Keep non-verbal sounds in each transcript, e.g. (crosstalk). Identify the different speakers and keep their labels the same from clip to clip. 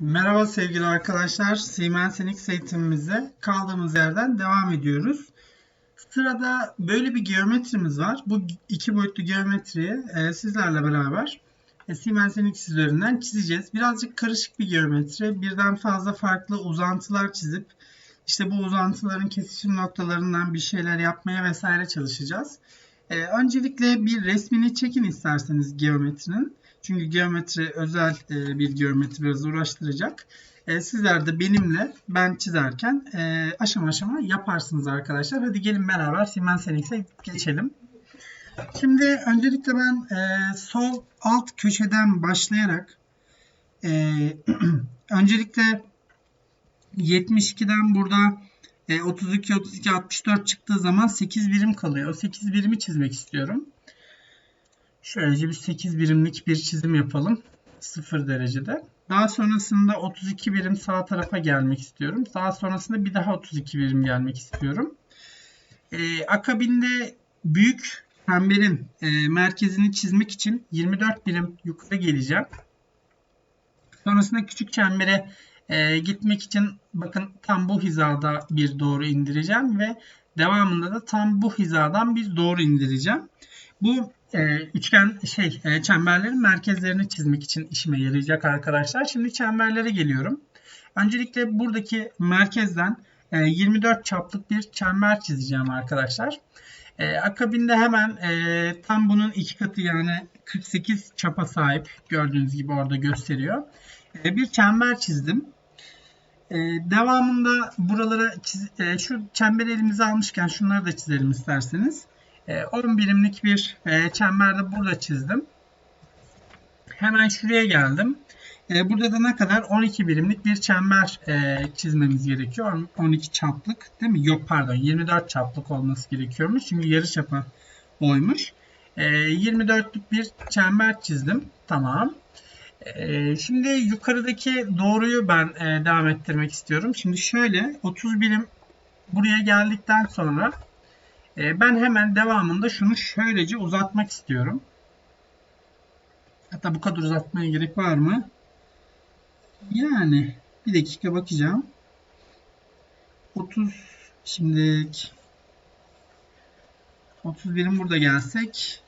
Speaker 1: Merhaba sevgili arkadaşlar. Siemens NX eğitimimize kaldığımız yerden devam ediyoruz. Sırada böyle bir geometrimiz var. Bu iki boyutlu geometriyi e, sizlerle beraber e, Siemens NX üzerinden çizeceğiz. Birazcık karışık bir geometri. Birden fazla farklı uzantılar çizip işte bu uzantıların kesişim noktalarından bir şeyler yapmaya vesaire çalışacağız. E, öncelikle bir resmini çekin isterseniz geometrinin. Çünkü geometri özel e, bir geometri biraz uğraştıracak. E, sizler de benimle ben çizerken e, aşama aşama yaparsınız arkadaşlar. Hadi gelin beraber Siemens NX'e geçelim. Şimdi öncelikle ben sol alt köşeden başlayarak (clears throat) öncelikle 72'den burada 32, 32, 64 çıktığı zaman 8 birim kalıyor. O 8 birimi çizmek istiyorum. Şöylece bir 8 birimlik bir çizim yapalım. 0 derecede. Daha sonrasında 32 birim sağ tarafa gelmek istiyorum. Daha sonrasında bir daha 32 birim gelmek istiyorum. Ee, akabinde büyük çemberin e, merkezini çizmek için 24 birim yukarı geleceğim. Sonrasında küçük çembere e, gitmek için bakın tam bu hizada bir doğru indireceğim ve devamında da tam bu hizadan bir doğru indireceğim. Bu e, üçgen şey e, çemberlerin merkezlerini çizmek için işime yarayacak arkadaşlar. Şimdi çemberlere geliyorum. Öncelikle buradaki merkezden e, 24 çaplık bir çember çizeceğim arkadaşlar. E, akabinde hemen e, tam bunun iki katı yani 48 çapa sahip gördüğünüz gibi orada gösteriyor. E, bir çember çizdim. E, devamında buralara çiz, e, şu çemberi elimize almışken şunları da çizelim isterseniz. 10 ee, birimlik bir e, çemberde burada çizdim. Hemen şuraya geldim. Ee, burada da ne kadar? 12 birimlik bir çember e, çizmemiz gerekiyor. 12 çaplık değil mi? Yok pardon 24 çaplık olması gerekiyormuş. Çünkü yarı çapı oymuş. 24'lük ee, bir çember çizdim. Tamam. Şimdi yukarıdaki doğruyu ben e, devam ettirmek istiyorum. Şimdi şöyle 30 birim buraya geldikten sonra e, ben hemen devamında şunu şöylece uzatmak istiyorum. Hatta bu kadar uzatmaya gerek var mı? Yani bir dakika bakacağım. 30 şimdi 31'in burada gelsek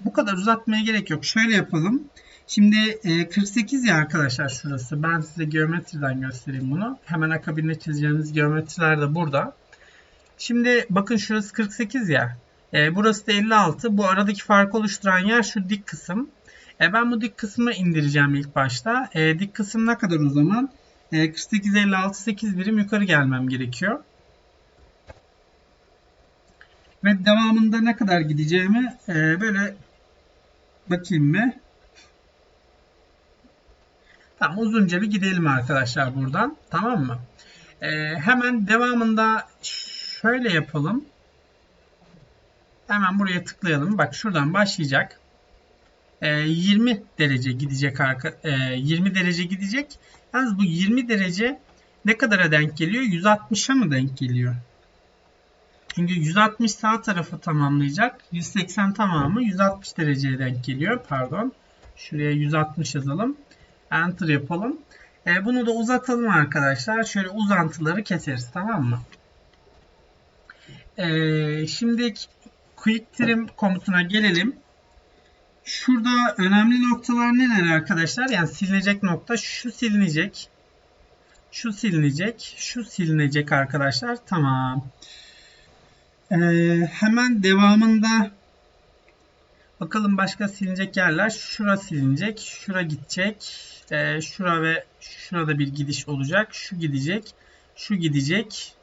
Speaker 1: bu kadar uzatmaya gerek yok. Şöyle yapalım. Şimdi 48 e, ya arkadaşlar şurası. Ben size geometriden göstereyim bunu. Hemen akabinde çizeceğiniz geometriler de burada. Şimdi bakın şurası 48 ya. E, burası da 56. Bu aradaki farkı oluşturan yer şu dik kısım. E, ben bu dik kısmı indireceğim ilk başta. E, dik kısım ne kadar o zaman? E, 48, 56, 8 birim yukarı gelmem gerekiyor. Ve devamında ne kadar gideceğimi e, böyle bakayım mı? Tamam uzunca bir gidelim arkadaşlar buradan. Tamam mı? E, hemen devamında şöyle yapalım. Hemen buraya tıklayalım. Bak şuradan başlayacak. E, 20 derece gidecek arka, e, 20 derece gidecek. Yalnız bu 20 derece ne kadara denk geliyor? 160'a mı denk geliyor? Çünkü 160 sağ tarafı tamamlayacak. 180 tamamı 160 dereceye denk geliyor. Pardon. Şuraya 160 yazalım. Enter yapalım. E, bunu da uzatalım arkadaşlar. Şöyle uzantıları keseriz tamam mı? Ee, şimdi quick trim komutuna gelelim. Şurada önemli noktalar neler arkadaşlar? Yani silinecek nokta şu silinecek. Şu silinecek. Şu silinecek arkadaşlar. Tamam. Ee, hemen devamında bakalım başka silinecek yerler. Şura silinecek. Şura gidecek. Ee, şura ve şurada bir gidiş olacak. Şu gidecek. Şu gidecek.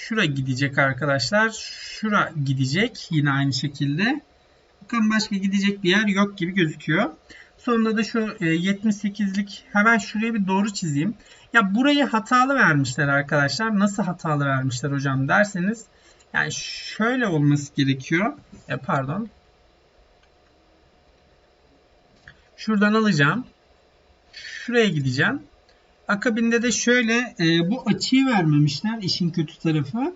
Speaker 1: Şura gidecek arkadaşlar. Şura gidecek yine aynı şekilde. Bakın başka gidecek bir yer yok gibi gözüküyor. Sonunda da şu 78'lik e, hemen şuraya bir doğru çizeyim. Ya burayı hatalı vermişler arkadaşlar. Nasıl hatalı vermişler hocam derseniz. Yani şöyle olması gerekiyor. E, pardon. Şuradan alacağım. Şuraya gideceğim. Akabinde de şöyle e, bu açıyı vermemişler işin kötü tarafı.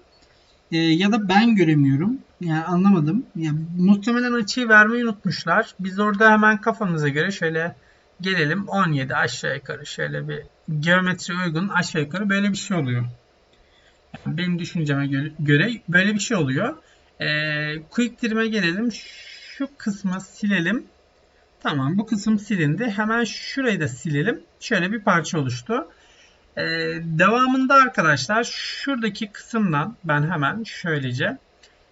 Speaker 1: E, ya da ben göremiyorum. Yani anlamadım. Yani muhtemelen açıyı vermeyi unutmuşlar. Biz orada hemen kafamıza göre şöyle gelelim 17 aşağı yukarı şöyle bir geometri uygun aşağı yukarı böyle bir şey oluyor. Yani benim düşünceme göre böyle bir şey oluyor. Ee, quick Trim'e gelelim. Şu kısmı silelim. Tamam bu kısım silindi. Hemen şurayı da silelim. Şöyle bir parça oluştu. Ee, devamında arkadaşlar şuradaki kısımdan ben hemen şöylece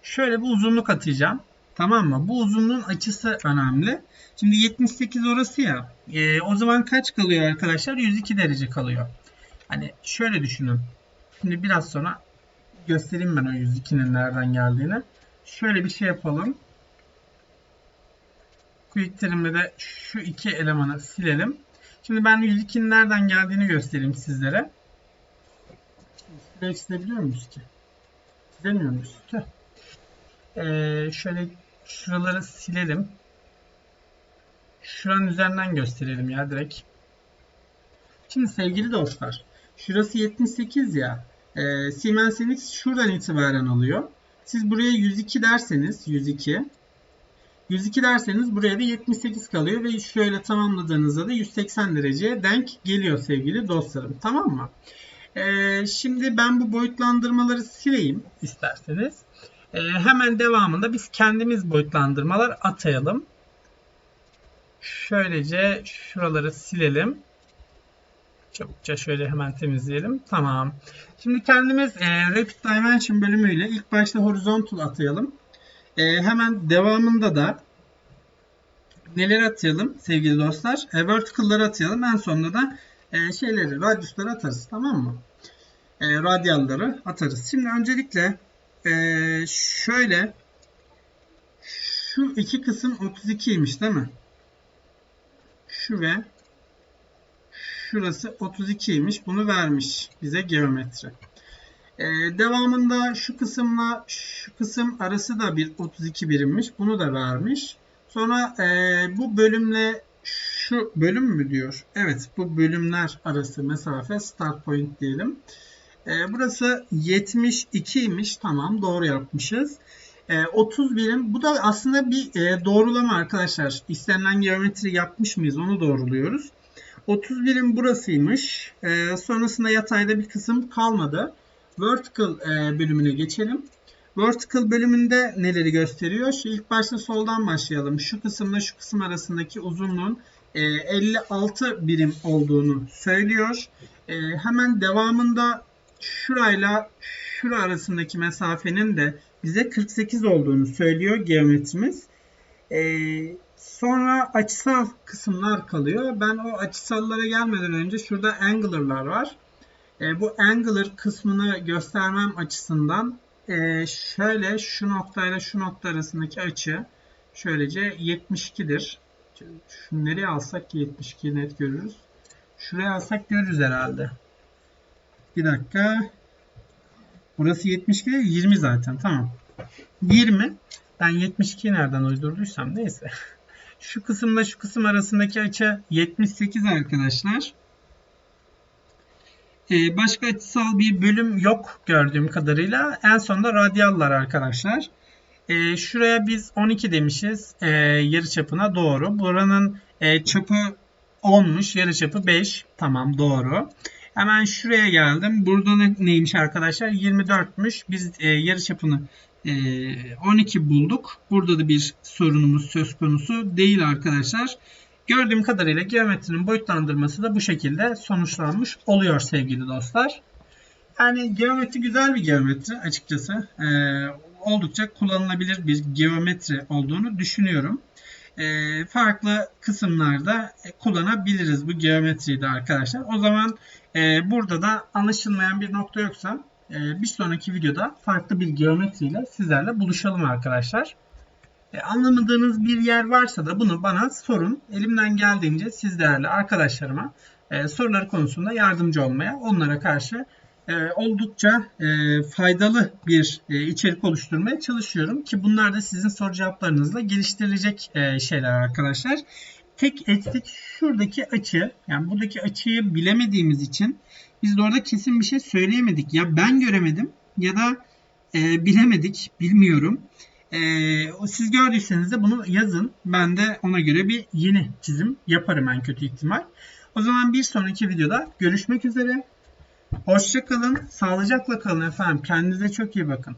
Speaker 1: şöyle bir uzunluk atacağım. Tamam mı? Bu uzunluğun açısı önemli. Şimdi 78 orası ya. E, o zaman kaç kalıyor arkadaşlar? 102 derece kalıyor. Hani şöyle düşünün. Şimdi biraz sonra göstereyim ben o 102'nin nereden geldiğini. Şöyle bir şey yapalım. Quick Trim'de de şu iki elemanı silelim. Şimdi ben 102'nin nereden geldiğini göstereyim sizlere. Şuraya çizebiliyor muyuz ki? Çizemiyor muyuz? Tüh. Ee, şöyle şuraları silelim. Şuranın üzerinden gösterelim ya direkt. Şimdi sevgili dostlar. Şurası 78 ya. E, Siemens NX şuradan itibaren alıyor. Siz buraya 102 derseniz 102 102 derseniz buraya da 78 kalıyor ve şöyle tamamladığınızda da 180 dereceye denk geliyor sevgili dostlarım. Tamam mı? Ee, şimdi ben bu boyutlandırmaları sileyim isterseniz. Ee, hemen devamında biz kendimiz boyutlandırmalar atayalım. Şöylece şuraları silelim. Çabukça şöyle hemen temizleyelim. Tamam. Şimdi kendimiz e, Rapid Dimension bölümüyle ilk başta horizontal atayalım. E, hemen devamında da neler atayalım sevgili dostlar? E, vertical'ları atayalım. En sonunda da e, şeyleri, radiusları atarız. Tamam mı? E, radyalları atarız. Şimdi öncelikle e, şöyle şu iki kısım 32'ymiş değil mi? Şu ve şurası 32'ymiş. Bunu vermiş bize geometri. Ee, devamında şu kısımla şu kısım arası da bir 32 birimmiş. Bunu da vermiş. Sonra e, bu bölümle şu bölüm mü diyor? Evet bu bölümler arası mesafe start point diyelim. E, burası 72'ymiş. Tamam doğru yapmışız. E, 30 birim. Bu da aslında bir e, doğrulama arkadaşlar. İstenilen geometri yapmış mıyız onu doğruluyoruz. 30 birim burasıymış. E, sonrasında yatayda bir kısım kalmadı. Vertical e, bölümüne geçelim. Vertical bölümünde neleri gösteriyor? Şu ilk başta soldan başlayalım. Şu kısımla şu kısım arasındaki uzunluğun e, 56 birim olduğunu söylüyor. E, hemen devamında şurayla şura arasındaki mesafenin de bize 48 olduğunu söylüyor geometrimiz. Ee, sonra açısal kısımlar kalıyor. Ben o açısallara gelmeden önce şurada angular'lar var. Ee, bu angular kısmını göstermem açısından e, şöyle şu noktayla şu nokta arasındaki açı şöylece 72'dir. Şunu nereye alsak ki 72 net görürüz. Şuraya alsak görürüz herhalde. Bir dakika. Burası 72 değil 20 zaten. Tamam. 20. Ben 72'yi nereden uydurduysam neyse. (laughs) Şu kısımla şu kısım arasındaki açı 78 arkadaşlar. Ee, başka açısal bir bölüm yok gördüğüm kadarıyla. En sonunda radyallar arkadaşlar. Ee, şuraya biz 12 demişiz e, yarı çapına doğru. Buranın e, çapı 10'muş yarı çapı 5. Tamam doğru. Hemen şuraya geldim. Burada ne, neymiş arkadaşlar? 24'müş. Biz e, yarı çapını e, 12 bulduk. Burada da bir sorunumuz söz konusu değil arkadaşlar. Gördüğüm kadarıyla geometrinin boyutlandırması da bu şekilde sonuçlanmış oluyor sevgili dostlar. Yani geometri güzel bir geometri açıkçası. E, oldukça kullanılabilir bir geometri olduğunu düşünüyorum. E, farklı kısımlarda kullanabiliriz bu geometriyi de arkadaşlar. O zaman e, burada da anlaşılmayan bir nokta yoksa e, bir sonraki videoda farklı bir geometriyle sizlerle buluşalım arkadaşlar. E, anlamadığınız bir yer varsa da bunu bana sorun. Elimden geldiğince siz değerli arkadaşlarıma e, soruları konusunda yardımcı olmaya, onlara karşı e, oldukça e, faydalı bir e, içerik oluşturmaya çalışıyorum ki bunlar da sizin soru cevaplarınızla geliştirilecek e, şeyler arkadaşlar. Tek eksik şuradaki açı, yani buradaki açıyı bilemediğimiz için biz de orada kesin bir şey söyleyemedik. Ya ben göremedim ya da e, bilemedik, bilmiyorum. Ee, siz gördüyseniz de bunu yazın. Ben de ona göre bir yeni çizim yaparım en kötü ihtimal. O zaman bir sonraki videoda görüşmek üzere. Hoşçakalın, sağlıcakla kalın efendim. Kendinize çok iyi bakın.